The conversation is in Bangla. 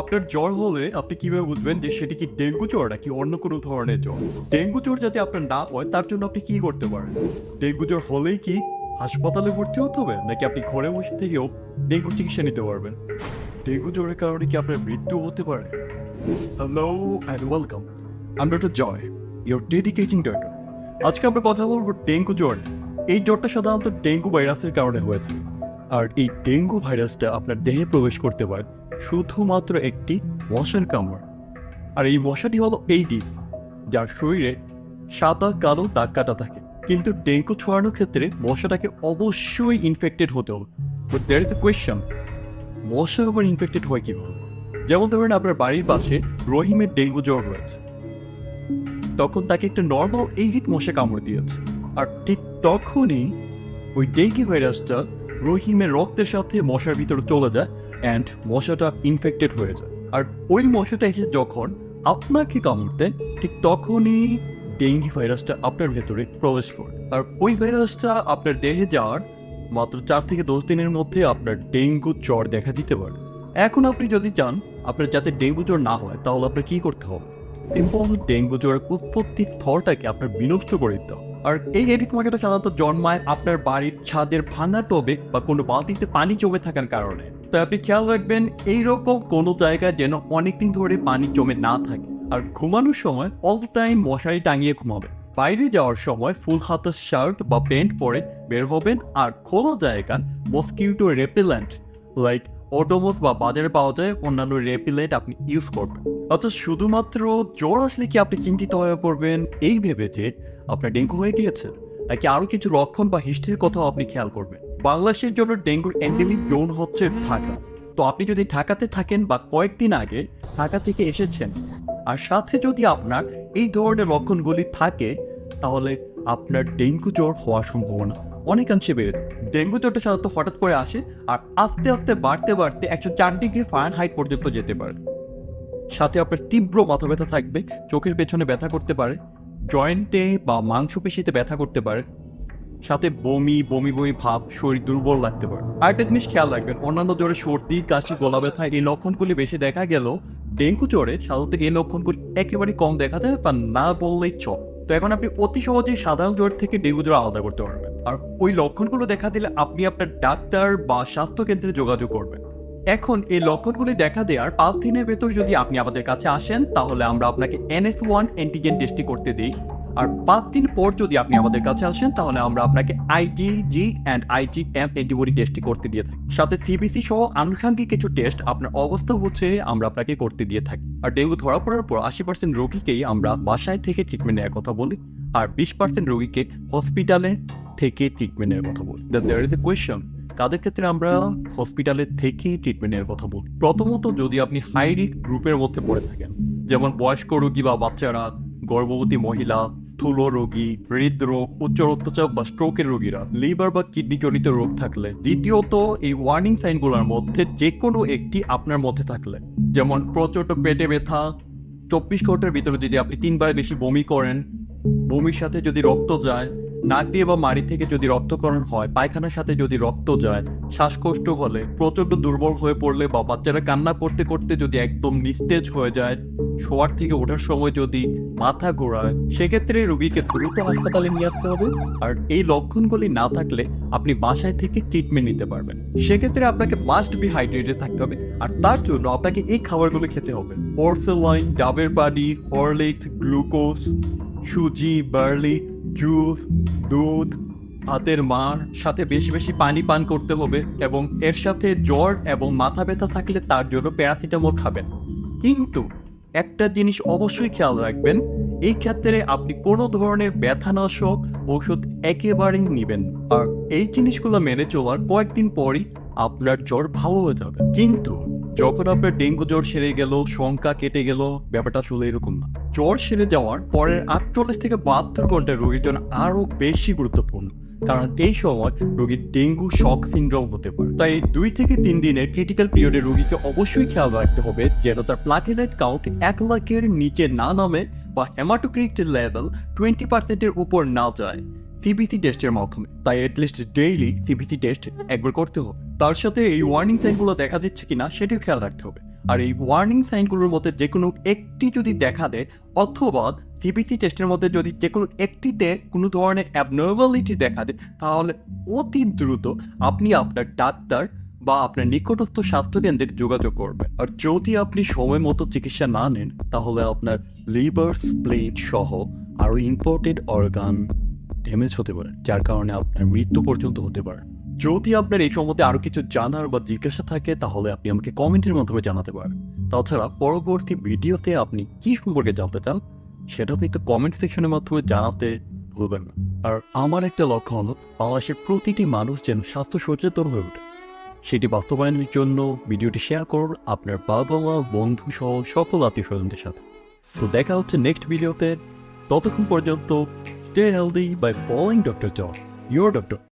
আপনার জ্বর হলে আপনি কীভাবে বুঝবেন যে সেটি কি ডেঙ্গু জ্বর নাকি অন্য কোনো ধরনের জ্বর? ডেঙ্গু জ্বর যাতে আপনার না হয়, তার জন্য আপনি কি করতে পারেন? ডেঙ্গু জ্বর হলেই কি হাসপাতালে ভর্তি হতে হবে, নাকি আপনি ঘরে বসে থেকেও ডেঙ্গুর চিকিৎসা নিতে পারবেন? ডেঙ্গু জ্বরের কারণে কি আপনার মৃত্যু হতে পারে? হ্যালো অ্যান্ড ওয়েলকাম আমি doctor Joy your dedicated doctor আজকে আমরা কথা বলব ডেঙ্গু জ্বর এই জ্বরটা সাধারণত ডেঙ্গু ভাইরাসের কারণে হয়ে থাকে। আর এই ডেঙ্গু ভাইরাসটা আপনার দেহে প্রবেশ করতে পারে। শুধুমাত্র একটি মশার কামড়। আর এই মশাটি হলো এইডিস যার শরীরে সাদা কালো দাগ কাটা থাকে। কিন্তু ডেঙ্গু ছড়ানোর ক্ষেত্রে মশাটাকে অবশ্যই ইনফেক্টেড হতে হবে। দ্যার ইজ এ কোয়েশ্চন মশা আবার ইনফেক্টেড হয় কীভাবে? যেমন ধরেন আপনার বাড়ির পাশে রহিমের ডেঙ্গু জ্বর হয়েছে। তখন তাকে একটা নর্মাল এইডিট মশা কামড় দিয়েছে। আর ঠিক তখনই ওই ডেঙ্গি ভাইরাসটা রহিমের রক্তের সাথে মশার ভিতরে চলে যায়। অ্যান্ড মশাটা ইনফেক্টেড হয়ে যায়। আর ওই মশাটা এসে যখন আপনাকে কামড় ঠিক তখনই ডেঙ্গি ভাইরাসটা আপনার ভেতরে প্রবেশ করে। আর ওই ভাইরাসটা আপনার দেহে যাওয়ার মাত্র চার থেকে দশ দিনের মধ্যে আপনার ডেঙ্গু জ্বর দেখা দিতে পারে। এখন আপনি যদি চান, আপনার যাতে ডেঙ্গু জ্বর না হয়, তাহলে আপনার কি করতে হবে? সিম্পল ডেঙ্গু জ্বরের উৎপত্তি স্থলটাকে আপনার বিনষ্ট করে দিতে আর এই এডিস মার্কেটটা সাধারণত জন্মায় আপনার বাড়ির ছাদের ভাঙা টবে বা কোনো বালতিতে পানি জমে থাকার কারণে। তাই আপনি খেয়াল রাখবেন, এইরকম কোনো জায়গায় যেন অনেকদিন ধরে পানি জমে না থাকে। আর ঘুমানোর সময় অল টাইম মশারি টাঙিয়ে ঘুমাবেন। বাইরে যাওয়ার সময় ফুল হাতের শার্ট বা প্যান্ট পরে বের হবেন আর খোলা জায়গা মসকিউটো রেপিল্যান্ট লাইক অটোমোস বা বাজারে পাওয়া যায় অন্যান্য রেপিলেন্ট আপনি ইউজ করবেন। অর্থাৎ শুধুমাত্র জ্বর আসলে কি আপনি চিন্তিত হয়ে পড়বেন এই ভেবে যে আপনার ডেঙ্গু হয়ে গিয়েছে, নাকি আরও কিছু লক্ষণ বা হিস্ট্রির কথাও আপনি খেয়াল করবেন? বাংলাদেশের জন্য ডেঙ্গুর এন্ডেমিক জোন হচ্ছে ঢাকা। তো আপনি যদি ঢাকাতে থাকেন বা কয়েকদিন আগে ঢাকা থেকে এসেছেন আর সাথে যদি আপনার এই ধরনের লক্ষণগুলি থাকে তাহলে আপনার ডেঙ্গু জ্বর হওয়ার সম্ভাবনা অনেকাংশে বেড়ে যায়। ডেঙ্গু জ্বরটা সাধারণত হঠাৎ করে আসে আর আস্তে আস্তে বাড়তে বাড়তে একশো চার ডিগ্রি ফায়ার হাইট পর্যন্ত যেতে পারে। সাথে আপনার তীব্র মাথা ব্যথা থাকবে চোখের পেছনে ব্যথা করতে পারে জয়েন্টে বা মাংসপেশিতে ব্যথা করতে পারে সাথে বমি বমি বমি ভাব, শরীর দুর্বল লাগতে পারে। আরেকটা জিনিস খেয়াল রাখবেন, অন্যান্য জ্বরে সর্দি, কাশি, গলা ব্যথা এই লক্ষণগুলি বেশি দেখা গেল ডেঙ্গু জ্বরে সাধারণত এই লক্ষণগুলি একেবারে কম দেখা যায় বা না বললেই চল। তো এখন আপনি অতি সহজেই সাধারণ জ্বর থেকে ডেঙ্গু জ্বর আলাদা করতে পারবেন। আর ওই লক্ষণগুলো দেখা দিলে আপনি আপনার ডাক্তার বা স্বাস্থ্য কেন্দ্রে যোগাযোগ করবেন। এখন এই লক্ষণগুলি দেখা দেওয়ার পাঁচ দিনের ভেতর যদি আপনি আমাদের কাছে আসেন, তাহলে আমরা আপনাকে এনএফ ওয়ান অ্যান্টিজেন টেস্টটি করতে দিই। আর পাঁচ দিন পর যদি আপনি আমাদের কাছে আসেন, তাহলে আমরা আপনাকে IgG and IgM antibody টেস্টটি করতে দিয়ে থাকি। সাথে সিবিসি সহ আনুষঙ্গিক কিছু টেস্ট আপনার অবস্থা বুঝে আমরা আপনাকে করতে দিয়ে থাকি। আর ডেঙ্গু ধরা পড়ার পর আশি পার্সেন্ট রোগীকেই আমরা বাসায় থেকে ট্রিটমেন্ট নেওয়ার কথা বলি, আর বিশ পার্সেন্ট রোগীকে হসপিটালে থেকে ট্রিটমেন্ট নেওয়ার কথা বলি। দেয়ার ইজ এ কোয়েশ্চন কাদের ক্ষেত্রে আমরা হসপিটালে থেকে ট্রিটমেন্টের কথা বলি? প্রথমত যদি আপনি হাই রিস্ক গ্রুপের মধ্যে পড়ে থাকেন, যেমন বয়স্ক রোগী বা বাচ্চারা, গর্ভবতী মহিলা স্থূল রোগী হৃদরোগ, উচ্চ রক্তচাপ বা স্ট্রোকের রোগীরা লিভার বা কিডনি জনিত রোগ থাকলে দ্বিতীয়ত এই ওয়ার্নিং সাইনগুলোর মধ্যে যে কোনো একটি আপনার মধ্যে থাকলে। যেমন প্রচণ্ড পেটে ব্যথা, চব্বিশ ঘণ্টার ভিতরে যদি আপনি তিনবার বেশি বমি করেন, বমির সাথে যদি রক্ত যায় নাক দিয়ে বা মাড়ি থেকে যদি রক্তকরণ হয়, পায়খানার সাথে যদি রক্ত যায়, শ্বাসকষ্ট হলে, প্রচণ্ড দুর্বল হয়ে পড়লে বা বাচ্চারা কান্না করতে করতে যদি একদম নিস্তেজ হয়ে যায়, শোয়ার থেকে ওঠার সময় যদি মাথা ঘোরায়, সেক্ষেত্রে রোগীকে দ্রুত হাসপাতালে নিয়ে আসতে হবে। আর এই লক্ষণগুলি না থাকলে আপনি বাসায় থেকে ট্রিটমেন্ট নিতে পারবেন। সেক্ষেত্রে আপনাকে মাস্ট বি হাইড্রেটেড থাকতে হবে। আর তার জন্য আপনাকে এই খাবারগুলো খেতে হবে। পোর্সেলাইন ডাবের পানি হরলিক্স গ্লুকোজ সুজি বার্লি জুস, দুধ, হাতের মার, সাথে বেশি বেশি পানি পান করতে হবে এবং এর সাথে জ্বর এবং মাথা ব্যথা থাকলে তার জন্য প্যারাসিটামল খাবেন। কিন্তু একটা জিনিস অবশ্যই খেয়াল রাখবেন, এই ক্ষেত্রে আপনি কোনো ধরনের ব্যথানাশক ওষুধ একেবারেই নেবেন আর এই জিনিসগুলো মেনে চলার কয়েকদিন পরই আপনার জ্বর ভালো হয়ে যাবে। কিন্তু যখন আপনার ডেঙ্গু জ্বর সেরে গেল, শঙ্কা কেটে গেল, ব্যাপারটা আসলে এরকম না। জ্বর সেরে যাওয়ার পরের আটচল্লিশ থেকে বাহাত্তর ঘণ্টা রোগীর জন্য আরও বেশি গুরুত্বপূর্ণ কারণ এই সময় রোগীর ডেঙ্গু শক সিন্ড্রোম হতে পারে। তাই দুই থেকে তিন দিনের ক্রিটিক্যাল পিরিয়ডে রোগীকে অবশ্যই খেয়াল রাখতে হবে যেন তার প্লাটিনাইট কাউন্ট এক লাখের নিচে না নামে বা হেমাটোক্রিট লেভেল টোয়েন্টি পার্সেন্টের উপর না যায় সিবিসি টেস্টের মাধ্যমে। তাই অ্যাটলিস্ট ডেইলি সিবিসি টেস্ট একবার করতে হবে। তার সাথে এই ওয়ার্নিং সাইনগুলো দেখা দিচ্ছে কিনা সেটিও খেয়াল রাখতে হবে। আর এই ওয়ার্নিং সাইনগুলোর মধ্যে যে কোনো একটি যদি দেখা দেয়, অথবা সিবিসি টেস্টের মধ্যে যদি যে কোনো একটিতে কোনো ধরনের অ্যাবনর্মালিটি দেখা দেয়, তাহলে অতি দ্রুত আপনি আপনার ডাক্তার বা আপনার নিকটস্থ স্বাস্থ্যকেন্দ্রে যোগাযোগ করবেন। আর যদি আপনি সময় মতো চিকিৎসা না নেন, তাহলে আপনার লিভার স্প্লিট সহ আরও ইম্পর্টেন্ট অর্গান ড্যামেজ হতে পারে, যার কারণে আপনার মৃত্যু পর্যন্ত হতে পারে। যদি আপনার এই সম্বন্ধে আরও কিছু জানার বা জিজ্ঞাসা থাকে, তাহলে আপনি আমাকে কমেন্টের মাধ্যমে জানাতে পারেন। তাছাড়া পরবর্তী ভিডিওতে আপনি কি সম্পর্কে জানতে চান সেটা কিন্তু কমেন্ট সেকশনের মাধ্যমে জানাতে ভুলবেন না। আর আমার একটা লক্ষ্য হলো, বাংলাদেশের প্রতিটি মানুষ যেন স্বাস্থ্য সচেতন হয়ে ওঠে। সেটি বাস্তবায়নের জন্য ভিডিওটি শেয়ার করুন আপনার বাবা মা বন্ধু সহ সকল আত্মীয় স্বজনদের সাথে। তো দেখা হচ্ছে নেক্সট ভিডিওতে। ততক্ষণ পর্যন্ত stay healthy by following doctor John your doctor